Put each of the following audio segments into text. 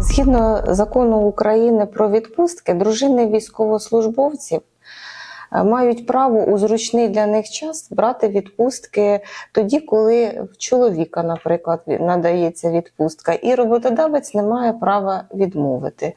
Згідно закону України про відпустки, дружини військовослужбовців мають право у зручний для них час брати відпустки тоді, коли в чоловіка, наприклад, надається відпустка, і роботодавець не має права відмовити.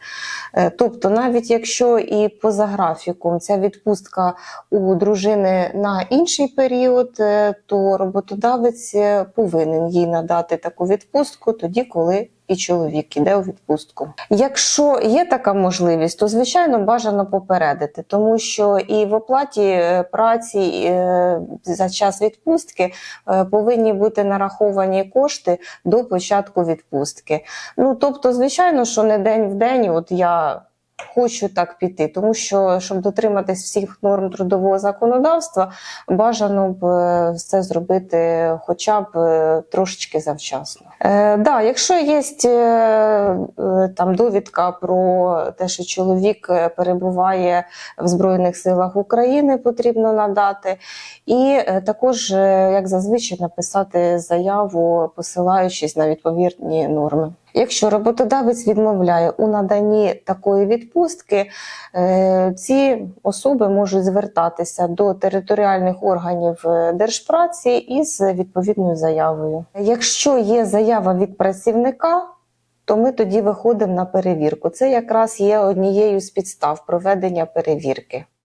Е, Тобто, навіть якщо і поза графіком ця відпустка у дружини на інший період, е, то роботодавець е, повинен їй надати таку відпустку тоді, коли і чоловік іде у відпустку. Якщо є така можливість, то звичайно бажано попередити, тому що і в оплаті е, праці е, за час відпустки е, повинні бути нараховані кошти до початку відпустки. Ну тобто, звичайно, що не день в день, от я. Хочу так піти, тому що щоб дотриматись всіх норм трудового законодавства, бажано б е, все зробити хоча б е, трошечки завчасно. Е, да, якщо є е, е, там довідка про те, що чоловік перебуває в Збройних силах України, потрібно надати. І також, як зазвичай, написати заяву, посилаючись на відповідні норми. Якщо роботодавець відмовляє у наданні такої відпустки, е, ці особи можуть звертатися до територіальних органів е, держпраці із відповідною заявою. Якщо є заява від працівника, то ми тоді виходимо на перевірку. Це якраз є однією з підстав проведення перевірки.